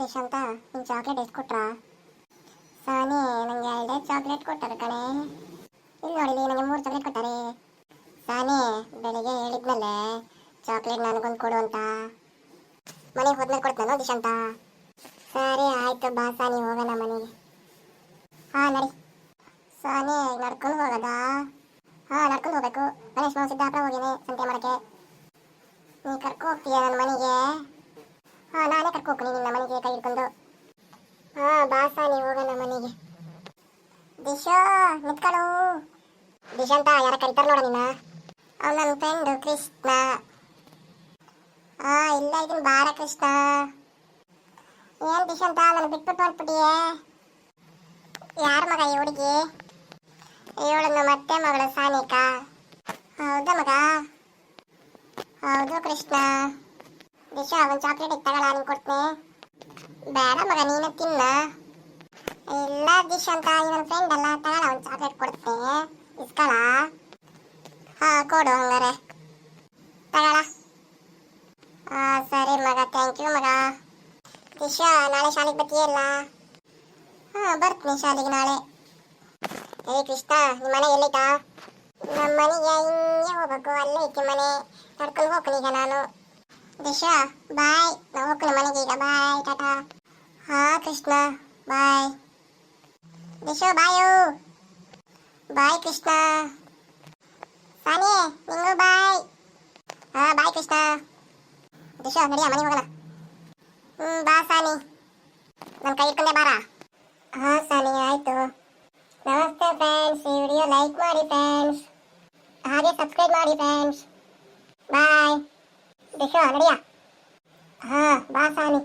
ದಿಶಾಂತ ನಿನ್ ಚಾಕ್ಲೇಟ್ ಎಷ್ಟು ಕೊಟ್ರಾ? ಸಾನಿ ನಂಗೆ ಎರಡೇ ಚಾಕ್ಲೇಟ್ ಕೊಟ್ಟಾರೆ ಕಣೆ. ಇಲ್ಲಿ ನೋಡಿ ನನಗೆ ಮೂರು ಚಾಕ್ಲೇಟ್ ಕೊಟ್ಟಾರೆ. ಸಾನಿ ಬೆಳಿಗ್ಗೆ ಹೇಳಿದ್ಮೇಲೆ ಚಾಕ್ಲೇಟ್ ನನಗೊಂದು ಕೊಡು ಅಂತ. ಮನೆಗೆ ಹೋದ್ಮೇಲೆ ಕೊಡ್ತಾನೋ ದಿಶಾಂತ ಸರಿ, ಆಯ್ತು, ಬಾ ಸಾನಿ, ಹೋಗೋಣ ಮನೆಗೆ. ಹಾ, ನಡಿ. ಸಾನಿ ನಡ್ಕೊಂಡು ಹೋಗೋದಾ? ಹಾ, ನಡ್ಕೊಂಡು ಹೋಗ್ಬೇಕು. ಗಣೇಶ್ ಮಾವ ಸಿದ್ದಾಪುರ ಹೋಗಿನಿ, ಸಂತೆ ಮಾಡಕ್ಕೆ ನೀ ಕರ್ಕೊ ಹೋಗ್ತೀಯ ನನ್ನ ಮನೆಗೆ? ಹಾ, ನಾನೇ ಕರ್ಕೊ ಹೋಗ್ತೀನಿ, ನಿನ್ನ ಮನೆಗೆ ಕೈ ಹಿಡ್ಕೊಂಡು. ಹಾ ಬಾಸ ನೀವು ಹೋಗೋಣ ಮನೆಗೆ. ದಿಶಾ ನಿಂತ್ಕೊಳ್ಳು ದಿಶಾಂತ ಯಾರ ಕರಿತಾರ ನೋಡ ನಿನ್ನ ಅವ್ ನನ್ನ ಫ್ರೆಂಡು ಕೃಷ್ಣ. ಹಾ, ಇಲ್ಲ ಇದನ್ ಬಾರ ಕೃಷ್ಣ. ಏನ್ ದಿಶಾಂತ ನನ್ನ ಬಿಟ್ಬಿಟ್ಟು ಹೊರಟ್ಬಿಟ್ಟಿಯೇ? ಯಾರ ಮಗ ಈ ಹುಡುಗಿ? ಇವಳನ್ನು ಮತ್ತೆ ಮಗಳು ಸಾನಿಕಾ. ಹೌದಾ ಮಗ? ಹೌದು ಕೃಷ್ಣ. ದಿಶಾ ಒಂದು ಚಾಕ್ಲೇಟ್ ತಗೊಳ ನೀನು ಕೊಡ್ತೀನಿ. ಬೇಡ ಮಗ, ನೀನು ತಿನ್ನ. ಇಲ್ಲ ದಿಶಾ ಅಂತ ನನ್ನ ಫ್ರೆಂಡ್ ಅಲ್ಲ ತಗೊಳ ಒಂದು ಚಾಕ್ಲೇಟ್ ಕೊಡ್ತೀನಿ. ಇಸ್ಕೊಳ? ಹಾ, ಕೊಡು ಹಂಗಾರೆ. ತಗೊಳ. ಹಾ ಸರಿ ಮಗ ಥ್ಯಾಂಕ್ ಯು ಮಗ. ದಿಶಾ, ನಾಳೆ ಶಾಲೆಗೆ ಬರ್ತೀಯಲ್ಲ? ಹಾ, ಬರ್ತೀನಿ ಶಾಲೆಗೆ ನಾಳೆ. ಏ, ಕೃಷ್ಣ ನಿಮ್ಮ ಮನೆ ಎಲ್ಲೈತಾ? ನಮ್ಮ ಮನೆಗೆ ಹಿಂಗೆ ಹೋಗ್ಬೇಕು ಅಲ್ಲೇ ಐತಿ ಮನೆ. ನಡ್ಕೊಂಡು ಹೋಗ್ತೀನಿ ಈಗ ನಾನು. ದಿಶಾ, ಬಾಯ್. ನಾವು ಹೋಗ್ತೀನಿ ಮನೆಗೆ ಈಗ. Bye, tata. ಹಾ, Krishna. Bye. Disha, bye bye, Krishna. Sani ನಿಂಗೂ ಬಾಯ್. ಹಾ, ಬಾಯ್, ಕೃಷ್ಣ. ದಿಶಾ ನಡಿಯ ಮನೆಗೆ ಹೋಗೋಣ. ಹ್ಞೂ ಬಾ, ಸಾನಿ. ನನ್ನ ಕೈ ಇಟ್ಕೊಂಡೆ ಬಾರ. ಹಾ, ಸಾನಿ, ಆಯಿತು. ನಮಸ್ತೆ ಫ್ರೆಂಡ್ಸ್ ಈ ವಿಡಿಯೋ ಲೈಕ್ ಮಾಡಿ ಫ್ರೆಂಡ್ಸ್ ಹಾಗೆ ಸಬ್ಸ್ಕ್ರೈಬ್ ಮಾಡಿ ಫ್ರೆಂಡ್ಸ್ ಬಾಯ್ ನಡಿಯ ಹಾ ಬಾ ಸಾನಿ